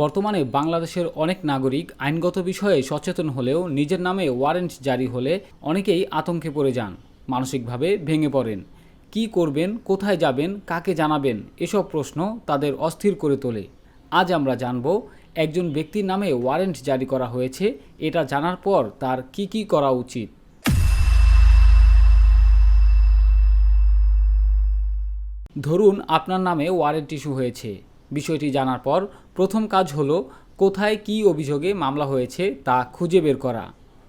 বর্তমানে বাংলাদেশের অনেক নাগরিক আইনগত বিষয়ে সচেতন হলেও নিজের নামে ওয়ারেন্ট জারি হলে অনেকেই আতঙ্কে পড়ে যান, মানসিকভাবে ভেঙে পড়েন। কি করবেন, কোথায় যাবেন, কাকে জানাবেন, এসব প্রশ্ন তাদের অস্থির করে তোলে। আজ আমরা জানব, একজন ব্যক্তির নামে ওয়ারেন্ট জারি করা হয়েছে, এটা জানার পর তার কি কি করা উচিত। ধরুন আপনার নামে ওয়ারেন্ট ইস্যু হয়েছে। বিষয়টি জানার পর প্রথম কাজ হলো কোথায় কী অভিযোগে মামলা হয়েছে তা খুঁজে বের করা।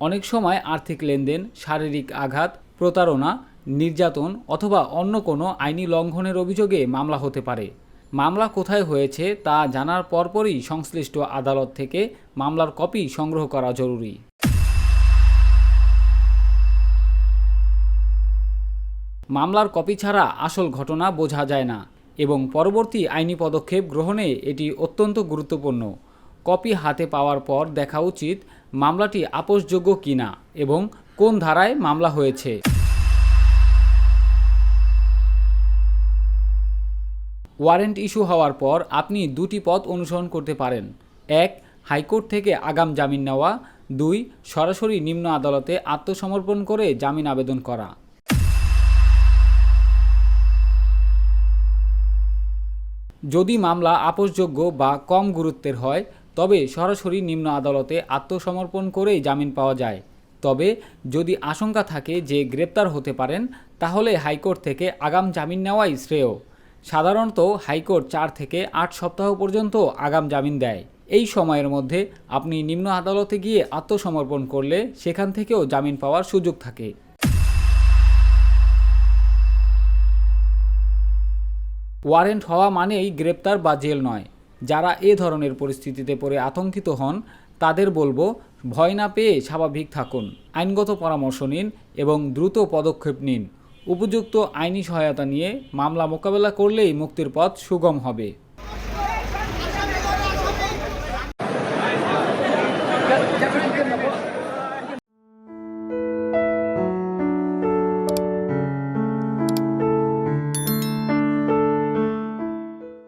অনেক সময় আর্থিক লেনদেন, শারীরিক আঘাত, প্রতারণা, নির্যাতন অথবা অন্য কোনো আইনি লঙ্ঘনের অভিযোগে মামলা হতে পারে। মামলা কোথায় হয়েছে তা জানার পরপরই সংশ্লিষ্ট আদালত থেকে মামলার কপি সংগ্রহ করা জরুরি। মামলার কপি ছাড়া আসল ঘটনা বোঝা যায় না। এবং পরবর্তী আইনি পদক্ষেপ গ্রহণে এটি অত্যন্ত গুরুত্বপূর্ণ। কপি হাতে পাওয়ার পর দেখা উচিত মামলাটি আপোষযোগ্য কিনা এবং কোন ধারায় মামলা হয়েছে। ওয়ারেন্ট ইস্যু হওয়ার পর আপনি দুটি পথ অনুসরণ করতে পারেন। এক, হাইকোর্ট থেকে আগাম জামিন নেওয়া। দুই, সরাসরি নিম্ন আদালতে আত্মসমর্পণ করে জামিন আবেদন করা। যদি মামলা আপোষযোগ্য বা কম গুরুত্বের হয়, তবে সরাসরি নিম্ন আদালতে আত্মসমর্পণ করেই জামিন পাওয়া যায়। তবে যদি আশঙ্কা থাকে যে গ্রেপ্তার হতে পারেন, তাহলে হাইকোর্ট থেকে আগাম জামিন নেওয়াই শ্রেয়। সাধারণত হাইকোর্ট চার থেকে আট সপ্তাহ পর্যন্ত আগাম জামিন দেয়। এই সময়ের মধ্যে আপনি নিম্ন আদালতে গিয়ে আত্মসমর্পণ করলে সেখান থেকেও জামিন পাওয়ার সুযোগ থাকে। ওয়ারেন্ট হওয়া মানেই গ্রেপ্তার বা জেল নয়। যারা এ ধরনের পরিস্থিতিতে পড়ে আতঙ্কিত হন, তাদের বলব, ভয় না পেয়ে স্বাভাবিক থাকুন, আইনগত পরামর্শ নিন এবং দ্রুত পদক্ষেপ নিন। উপযুক্ত আইনি সহায়তা নিয়ে মামলা মোকাবেলা করলেই মুক্তির পথ সুগম হবে।